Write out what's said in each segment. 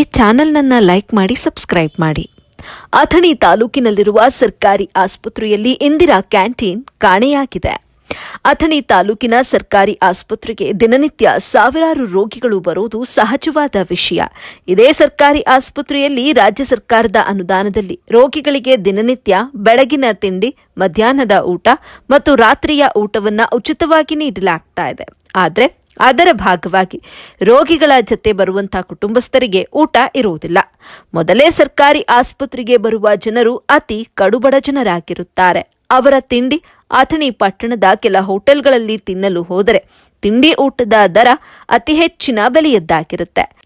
ಈ ಚಾನೆಲ್ನನ್ನು ಲೈಕ್ ಮಾಡಿ, ಸಬ್ಸ್ಕ್ರೈಬ್ ಮಾಡಿ. ಅಥಣಿ ತಾಲೂಕಿನಲ್ಲಿರುವ ಸರ್ಕಾರಿ ಆಸ್ಪತ್ರೆಯಲ್ಲಿ ಇಂದಿರಾ ಕ್ಯಾಂಟೀನ್ ಕಾಣೆಯಾಗಿದೆ. ಅಥಣಿ ತಾಲೂಕಿನ ಸರ್ಕಾರಿ ಆಸ್ಪತ್ರೆಗೆ ದಿನನಿತ್ಯ ಸಾವಿರಾರು ರೋಗಿಗಳು ಬರುವುದು ಸಹಜವಾದ ವಿಷಯ. ಇದೇ ಸರ್ಕಾರಿ ಆಸ್ಪತ್ರೆಯಲ್ಲಿ ರಾಜ್ಯ ಸರ್ಕಾರದ ಅನುದಾನದಲ್ಲಿ ರೋಗಿಗಳಿಗೆ ದಿನನಿತ್ಯ ಬೆಳಗಿನ ತಿಂಡಿ, ಮಧ್ಯಾಹ್ನದ ಊಟ ಮತ್ತು ರಾತ್ರಿಯ ಊಟವನ್ನು ಉಚಿತವಾಗಿ ನೀಡಲಾಗ್ತಾ ಇದೆ. ಆದರೆ ಅದರ ಭಾಗವಾಗಿ ರೋಗಿಗಳ ಜತೆ ಬರುವಂತಹ ಕುಟುಂಬಸ್ಥರಿಗೆ ಊಟ ಇರುವುದಿಲ್ಲ. ಮೊದಲೇ ಸರ್ಕಾರಿ ಆಸ್ಪತ್ರೆಗೆ ಬರುವ ಜನರು ಅತಿ ಕಡುಬಡ ಜನರಾಗಿರುತ್ತಾರೆ. ಅವರ ತಿಂಡಿ ಅಥಣಿ ಪಟ್ಟಣದ ಕೆಲ ಹೋಟೆಲ್ಗಳಲ್ಲಿ ತಿನ್ನಲು ಹೋದರೆ ತಿಂಡಿ ಊಟದ ದರ ಅತಿ ಹೆಚ್ಚಿನ ಬೆಲೆಯದ್ದಾಗಿರುತ್ತೆ.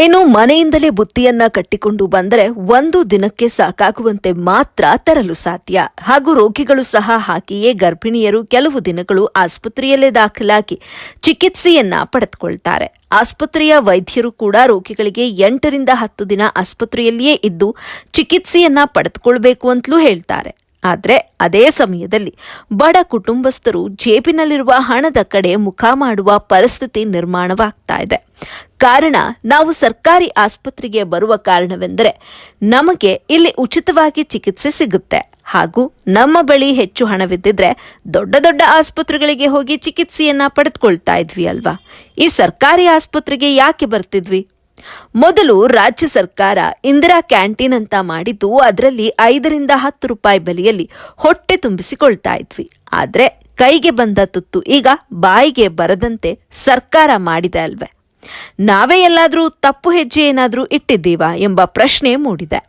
ಇನ್ನು ಮನೆಯಿಂದಲೇ ಬುತ್ತಿಯನ್ನ ಕಟ್ಟಿಕೊಂಡು ಬಂದರೆ ಒಂದು ದಿನಕ್ಕೆ ಸಾಕಾಗುವಂತೆ ಮಾತ್ರ ತರಲು ಸಾಧ್ಯ. ಹಾಗೂ ರೋಗಿಗಳು ಸಹ ಹಾಗೆಯೇ ಗರ್ಭಿಣಿಯರು ಕೆಲವು ದಿನಗಳು ಆಸ್ಪತ್ರೆಯಲ್ಲೇ ದಾಖಲಾಗಿ ಚಿಕಿತ್ಸೆಯನ್ನ ಪಡೆದುಕೊಳ್ತಾರೆ. ಆಸ್ಪತ್ರೆಯ ವೈದ್ಯರು ಕೂಡ ರೋಗಿಗಳಿಗೆ ಎಂಟರಿಂದ ಹತ್ತು ದಿನ ಆಸ್ಪತ್ರೆಯಲ್ಲಿಯೇ ಇದ್ದು ಚಿಕಿತ್ಸೆಯನ್ನ ಪಡೆದುಕೊಳ್ಬೇಕು ಅಂತಲೂ ಹೇಳ್ತಾರೆ. ಆದರೆ ಅದೇ ಸಮಯದಲ್ಲಿ ಬಡ ಕುಟುಂಬಸ್ಥರು ಜೇಬಿನಲ್ಲಿರುವ ಹಣದ ಕಡೆ ಮುಖ ಮಾಡುವ ಪರಿಸ್ಥಿತಿ ನಿರ್ಮಾಣವಾಗ್ತಾ ಇದೆ. ಕಾರಣ ನಾವು ಸರ್ಕಾರಿ ಆಸ್ಪತ್ರೆಗೆ ಬರುವ ಕಾರಣವೆಂದರೆ ನಮಗೆ ಇಲ್ಲಿ ಉಚಿತವಾಗಿ ಚಿಕಿತ್ಸೆ ಸಿಗುತ್ತೆ. ಹಾಗೂ ನಮ್ಮ ಬಳಿ ಹೆಚ್ಚು ಹಣವಿದ್ದಿದ್ರೆ ದೊಡ್ಡ ದೊಡ್ಡ ಆಸ್ಪತ್ರೆಗಳಿಗೆ ಹೋಗಿ ಚಿಕಿತ್ಸೆಯನ್ನ ಪಡೆದುಕೊಳ್ತಾ ಇದ್ವಿ ಅಲ್ವಾ? ಈ ಸರ್ಕಾರಿ ಆಸ್ಪತ್ರೆಗೆ ಯಾಕೆ ಬರ್ತಿದ್ವಿ? ಮೊದಲು ರಾಜ್ಯ ಸರ್ಕಾರ ಇಂದಿರಾ ಕ್ಯಾಂಟೀನ್ ಅಂತ ಮಾಡಿದ್ದು ಅದರಲ್ಲಿ ಐದರಿಂದ ಹತ್ತು ರೂಪಾಯಿ ಬೆಲೆಯಲ್ಲಿ ಹೊಟ್ಟೆ ತುಂಬಿಸಿಕೊಳ್ತಾ ಇದ್ವಿ. ಆದರೆ ಕೈಗೆ ಬಂದ ತುತ್ತು ಈಗ ಬಾಯಿಗೆ ಬರದಂತೆ ಸರ್ಕಾರ ಮಾಡಿದೆ ಅಲ್ವೇ. ನಾವೇ ಎಲ್ಲಾದರೂ ತಪ್ಪು ಹೆಜ್ಜೆ ಏನಾದರೂ ಇಟ್ಟಿದ್ದೀವಾ ಎಂಬ ಪ್ರಶ್ನೆ ಮೂಡಿದೆ.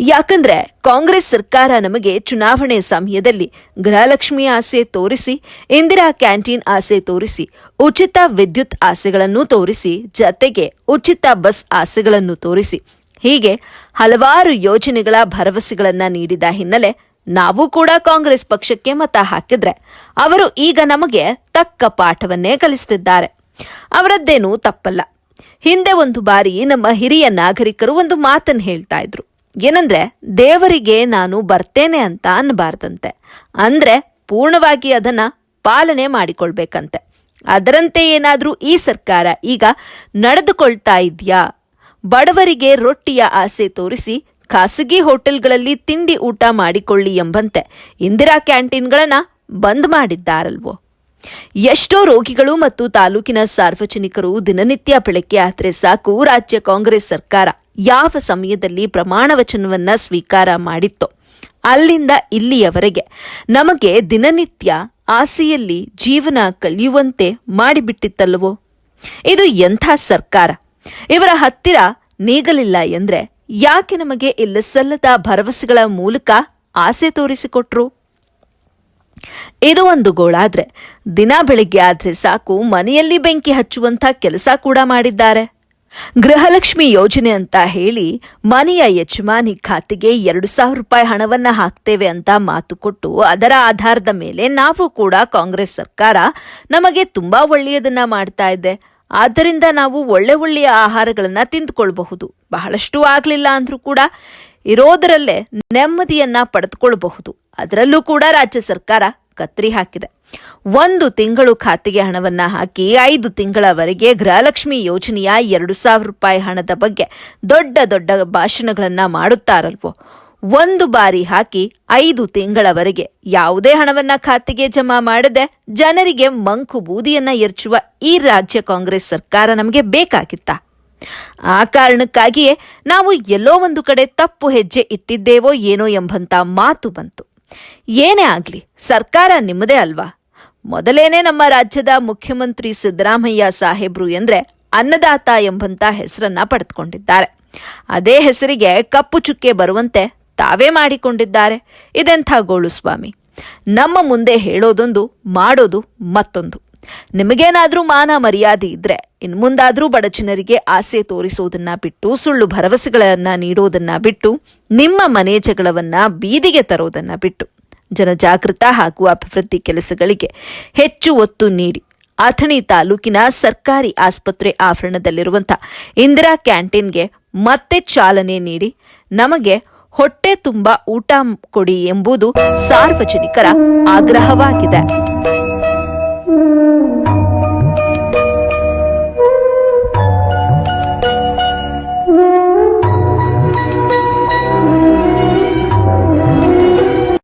ಯಾಕಂದ್ರೆ ಕಾಂಗ್ರೆಸ್ ಸರ್ಕಾರ ನಮಗೆ ಚುನಾವಣೆ ಸಮಯದಲ್ಲಿ ಗೃಹಲಕ್ಷ್ಮಿ ಆಸೆ ತೋರಿಸಿ, ಇಂದಿರಾ ಕ್ಯಾಂಟೀನ್ ಆಸೆ ತೋರಿಸಿ, ಉಚಿತ ವಿದ್ಯುತ್ ಆಸೆಗಳನ್ನು ತೋರಿಸಿ, ಜತೆಗೆ ಉಚಿತ ಬಸ್ ಆಸೆಗಳನ್ನು ತೋರಿಸಿ. ಹೀಗೆ ಹಲವಾರು ಯೋಜನೆಗಳ ಭರವಸೆಗಳನ್ನ ನೀಡಿದ ಹಿನ್ನೆಲೆ ನಾವು ಕೂಡ ಕಾಂಗ್ರೆಸ್ ಪಕ್ಷಕ್ಕೆ ಮತ ಹಾಕಿದ್ರೆ ಅವರು ಈಗ ನಮಗೆ ತಕ್ಕ ಪಾಠವನ್ನೇ ಕಲಿಸುತ್ತಿದ್ದಾರೆ ಅವರದ್ದೇನೂ ತಪ್ಪಲ್ಲ. ಹಿಂದೆ ಒಂದು ಬಾರಿ ನಮ್ಮ ಹಿರಿಯ ನಾಗರಿಕರು ಒಂದು ಮಾತನ್ನು ಹೇಳ್ತಾ ಇದ್ರು. ಏನಂದ್ರೆ, ದೇವರಿಗೆ ನಾನು ಬರ್ತೇನೆ ಅಂತ ಅನ್ನಬಾರ್ದಂತೆ ಅಂದ್ರೆ, ಪೂರ್ಣವಾಗಿ ಅದನ್ನ ಪಾಲನೆ ಮಾಡಿಕೊಳ್ಬೇಕಂತೆ. ಅದರಂತೆ ಏನಾದರೂ ಈ ಸರ್ಕಾರ ಈಗ ನಡೆದುಕೊಳ್ತಾ ಇದ್ಯಾ? ಬಡವರಿಗೆ ರೊಟ್ಟಿಯ ಆಸೆ ತೋರಿಸಿ ಖಾಸಗಿ ಹೋಟೆಲ್ಗಳಲ್ಲಿ ತಿಂಡಿ ಊಟ ಮಾಡಿಕೊಳ್ಳಿ ಎಂಬಂತೆ ಇಂದಿರಾ ಕ್ಯಾಂಟೀನ್ಗಳನ್ನ ಬಂದ್ ಮಾಡಿದ್ದಾರಲ್ವೋ? ಎಷ್ಟೋ ರೋಗಿಗಳು ಮತ್ತು ತಾಲೂಕಿನ ಸಾರ್ವಜನಿಕರು ದಿನನಿತ್ಯ ಬೆಳಗ್ಗೆ ಆದರೆ ಸಾಕು ರಾಜ್ಯ ಕಾಂಗ್ರೆಸ್ ಸರ್ಕಾರ. ಯಾವ ಸಮಯದಲ್ಲಿ ಪ್ರಮಾಣ ವಚನವನ್ನ ಸ್ವೀಕಾರ ಮಾಡಿತ್ತೋ, ಅಲ್ಲಿಂದ ಇಲ್ಲಿಯವರೆಗೆ ನಮಗೆ ದಿನನಿತ್ಯ ಆಸೆಯಲ್ಲಿ ಜೀವನ ಕಳೆಯುವಂತೆ ಮಾಡಿಬಿಟ್ಟಿತ್ತಲ್ವೋ ಇದು ಎಂಥ ಸರ್ಕಾರ? ಇವರ ಹತ್ತಿರ ನೀಗಲಿಲ್ಲ ಎಂದ್ರೆ ಯಾಕೆ ನಮಗೆ ಇಲ್ಲ ಸಲ್ಲದ ಭರವಸೆಗಳ ಮೂಲಕ ಆಸೆ ತೋರಿಸಿಕೊಟ್ರು? ಇದು ಒಂದು ಗೋಳಾದ್ರೆ ದಿನ ಬೆಳಿಗ್ಗೆ ಆದ್ರೆ ಸಾಕು ಮನೆಯಲ್ಲಿ ಬೆಂಕಿ ಹಚ್ಚುವಂಥ ಕೆಲಸ ಕೂಡ ಮಾಡಿದ್ದಾರೆ. ಗೃಹಲಕ್ಷ್ಮಿ ಯೋಜನೆ ಅಂತ ಹೇಳಿ ಮನೆಯ ಯಜಮಾನಿ ಖಾತೆಗೆ ಎರಡು ಸಾವಿರ ರೂಪಾಯಿ ಹಣವನ್ನ ಹಾಕ್ತೇವೆ ಅಂತ ಮಾತು ಕೊಟ್ಟು ಅದರ ಆಧಾರದ ಮೇಲೆ ನಾವು ಕೂಡ ಕಾಂಗ್ರೆಸ್ ಸರ್ಕಾರ ನಮಗೆ ತುಂಬಾ ಒಳ್ಳೆಯದನ್ನ ಮಾಡ್ತಾ ಇದೆ. ಆದ್ದರಿಂದ ನಾವು ಒಳ್ಳೆ ಒಳ್ಳೆಯ ಆಹಾರಗಳನ್ನ ತಿಂದ್ಕೊಳ್ಬಹುದು. ಬಹಳಷ್ಟು ಆಗ್ಲಿಲ್ಲ ಅಂದ್ರೂ ಕೂಡ ಇರೋದರಲ್ಲೇ ನೆಮ್ಮದಿಯನ್ನ ಪಡೆದುಕೊಳ್ಬಹುದು. ಅದರಲ್ಲೂ ಕೂಡ ರಾಜ್ಯ ಸರ್ಕಾರ ಕತ್ರಿ ಹಾಕಿದೆ. ಒಂದು ತಿಂಗಳು ಖಾತೆಗೆ ಹಣವನ್ನ ಹಾಕಿ ಐದು ತಿಂಗಳವರೆಗೆ ಗೃಹಲಕ್ಷ್ಮಿ ಯೋಜನೆಯ ಎರಡು ಸಾವಿರ ರೂಪಾಯಿ ಹಣದ ಬಗ್ಗೆ ದೊಡ್ಡ ದೊಡ್ಡ ಭಾಷಣಗಳನ್ನ ಮಾಡುತ್ತಾರಲ್ವೋ? ಒಂದು ಬಾರಿ ಹಾಕಿ ಐದು ತಿಂಗಳವರೆಗೆ ಯಾವುದೇ ಹಣವನ್ನ ಖಾತೆಗೆ ಜಮಾ ಮಾಡದೆ ಜನರಿಗೆ ಮಂಕು ಬೂದಿಯನ್ನ ಎರಚುವ ಈ ರಾಜ್ಯ ಕಾಂಗ್ರೆಸ್ ಸರ್ಕಾರ ನಮಗೆ ಬೇಕಾಗಿತ್ತ? ಆ ಕಾರಣಕ್ಕಾಗಿಯೇ ನಾವು ಎಲ್ಲೋ ಒಂದು ಕಡೆ ತಪ್ಪು ಹೆಜ್ಜೆ ಇಟ್ಟಿದ್ದೇವೋ ಏನೋ ಎಂಬಂತ ಮಾತು ಬಂತು. ಏನೇ ಆಗಲಿ, ಸರ್ಕಾರ ನಿಮ್ಮದೇ ಅಲ್ವಾ? ಮೊದಲೇನೆ ನಮ್ಮ ರಾಜ್ಯದ ಮುಖ್ಯಮಂತ್ರಿ ಸಿದ್ದರಾಮಯ್ಯ ಸಾಹೇಬ್ರು ಎಂದ್ರೆ ಅನ್ನದಾತ ಎಂಬಂತ ಹೆಸರನ್ನ ಪಡೆದುಕೊಂಡಿದ್ದಾರೆ. ಅದೇ ಹೆಸರಿಗೆ ಕಪ್ಪು ಚುಕ್ಕೆ ಬರುವಂತೆ ತಾವೇ ಮಾಡಿಕೊಂಡಿದ್ದಾರೆ. ಇದೆಂಥ ಗೋಳು ಸ್ವಾಮಿ. ನಮ್ಮ ಮುಂದೆ ಹೇಳೋದೊಂದು, ಮಾಡೋದು ಮತ್ತೊಂದು. ನಿಮಗೇನಾದ್ರೂ ಮಾನ ಮರ್ಯಾದೆ ಇದ್ರೆ, ಇನ್ ಬಡ ಜನರಿಗೆ ಆಸೆ ತೋರಿಸೋದನ್ನ ಬಿಟ್ಟು, ಸುಳ್ಳು ಭರವಸೆಗಳನ್ನ ನೀಡೋದನ್ನ ಬಿಟ್ಟು, ನಿಮ್ಮ ಮನೆ ಜಗಳವನ್ನ ಬೀದಿಗೆ ತರೋದನ್ನ ಬಿಟ್ಟು ಜನಜಾಗೃತ ಹಾಗೂ ಅಭಿವೃದ್ಧಿ ಕೆಲಸಗಳಿಗೆ ಹೆಚ್ಚು ಒತ್ತು ನೀಡಿ. ಅಥಣಿ ತಾಲೂಕಿನ ಸರ್ಕಾರಿ ಆಸ್ಪತ್ರೆ ಆವರಣದಲ್ಲಿರುವಂಥ ಇಂದಿರಾ ಕ್ಯಾಂಟೀನ್ಗೆ ಮತ್ತೆ ಚಾಲನೆ ನೀಡಿ, ನಮಗೆ ಹೊಟ್ಟೆ ತುಂಬ ಊಟ ಕೊಡಿ ಎಂಬುದು ಸಾರ್ವಜನಿಕರ ಆಗ್ರಹವಾಗಿದೆ.